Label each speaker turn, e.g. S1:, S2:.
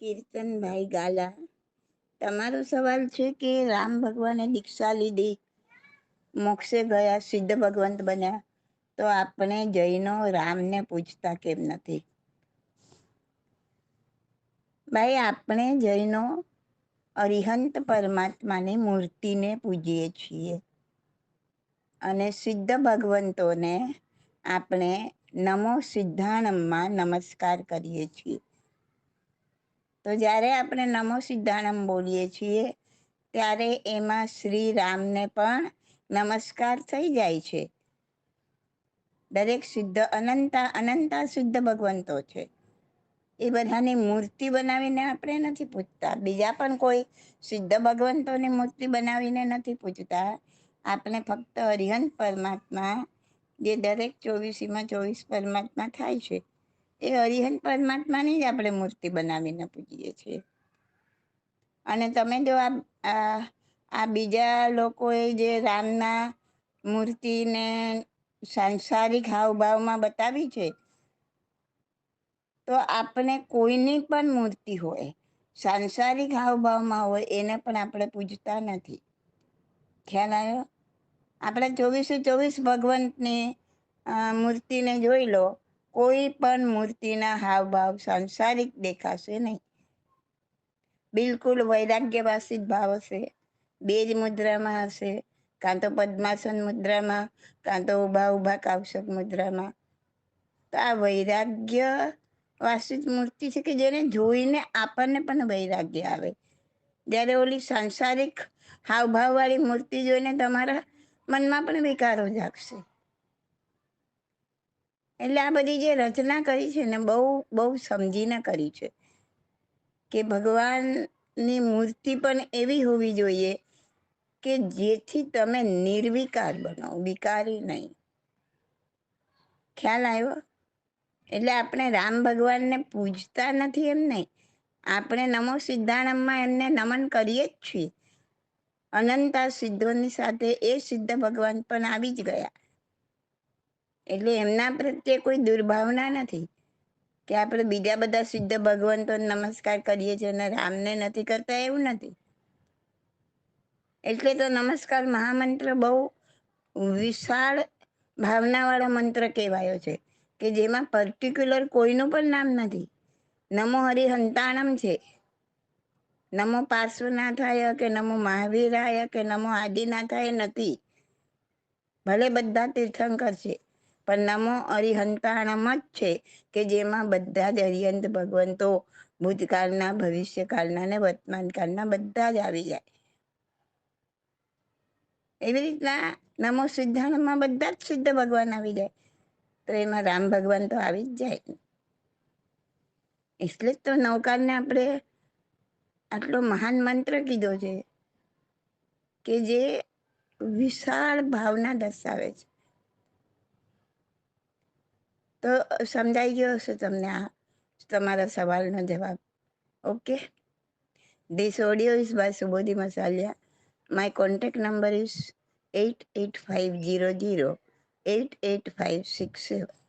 S1: કીર્તનભાઈ ગાલા. તમારો સવાલ છે કે રામ ભગવાને દીક્ષા લીધી, મોક્ષે ગયા, સિદ્ધ ભગવંત બન્યા, તો આપણે જૈનો રામને પૂછતા કેમ નથી? ભાઈ, આપણે જૈનો અરિહંત પરમાત્માની મૂર્તિને પૂજીએ છીએ અને સિદ્ધ ભગવંતોને આપણે નમો સિદ્ધાણમમાં નમસ્કાર કરીએ છીએ. તો જ્યારે આપણે નમો સિદ્ધાણમ બોલીએ છીએ, ત્યારે એમાં શ્રી રામને પણ નમસ્કાર થઈ જાય છે. દરેક સિદ્ધ અનંતા અનંતા સિદ્ધ ભગવંતો છે. એ બધાની મૂર્તિ બનાવીને આપણે નથી પૂછતા બીજા પણ કોઈ સિદ્ધ ભગવંતોની મૂર્તિ બનાવીને નથી પૂછતા આપણે ફક્ત હરિહંત પરમાત્મા, જે દરેક ચોવીસીમાં ચોવીસ પરમાત્મા થાય છે એ હરિહંત પરમાત્માની જ આપણે મૂર્તિ બનાવીને પૂજીએ છીએ. અને તમે જો આ આ બીજા લોકોએ જે રામના મૂર્તિને સાંસારિક હાવભાવમાં બતાવી છે, તો આપણે કોઈની પણ મૂર્તિ હોય, સાંસારિક હાવભાવમાં હોય, એને પણ આપણે પૂજતા નથી. ખ્યાલ આવ્યો? આપણે ચોવીસે ચોવીસ ભગવંતની મૂર્તિને જોઈ લો. કોઈ પણ મૂર્તિના હાવભાવ સાંસારિક દેખાશે નહીં. બિલકુલ વૈરાગ્યવાસી જ ભાવ હશે. બે જ મુદ્રામાં હશે, કાં તો પદ્માસન મુદ્રામાં, કાં તો ઊભા ઊભા કાવશક મુદ્રામાં. તો આ વૈરાગ્ય વાસી મૂર્તિ છે કે જેને જોઈને આપણને પણ વૈરાગ્ય આવે? જ્યારે ઓલી સાંસારિક હાવભાવવાળી મૂર્તિ જોઈને તમારા મનમાં પણ વિકારો જાગશે. એટલે આ બધી જે રચના કરી છે ને બહુ બહુ સમજીને કરી છે. કે ભગવાનની મૂર્તિ પણ એવી હોવી જોઈએ કે જેથી તમે નિર્વિકાર બનો, વિકારી નહીં. ખ્યાલ આવ્યો? એટલે આપણે રામ ભગવાનને પૂજતા નથી એમ નહીં. આપણે નમો સિદ્ધાણમમાં એમને નમન કરીએ જ છીએ. અનંતા સિદ્ધોની સાથે એ સિદ્ધ ભગવાન પણ આવી જ ગયા. એટલે એમના પ્રત્યે કોઈ દુર્ભાવના નથી કે આપણે બીજા બધા સિદ્ધ ભગવંતો નમસ્કાર કરીએ છીએ અને રામને નથી કરતા એવું નથી. એટલે તો નમસ્કાર મહામંત્ર બહુ વિશાળ ભાવનાવાળો મંત્ર કહેવાયો છે કે જેમાં પર્ટિક્યુલર કોઈનું પણ નામ નથી. નમો હરિહંતાણમ છે. નમો પાર્શ્વનાથાય કે નમો મહાવીરાય કે નમો આદિનાથાય નથી. ભલે બધા તીર્થંકર છે. પણ નમો અરિહંતાણમ જ છે કે જેમાં બધા જ અરિહંત ભગવંતો ભૂતકાળના, ભવિષ્યકાળના ને વર્તમાનકાળના બધા જ આવી જાય. એવી રીતના નમો સિદ્ધાણમાં બધા જ સિદ્ધ ભગવાન આવી જાય. તો એમાં રામ ભગવાન તો આવી જ જાય. એટલે જ તો નવકારને આપણે આટલો મહાન મંત્ર કીધો છે કે જે વિશાળ ભાવના દર્શાવે છે. તો સમજાઈ ગયો હશે તમને આ તમારા સવાલનો જવાબ. Okay? This audio is by Subodhi Masaliya my contact number is eight eight five zero zero eight eight five six seven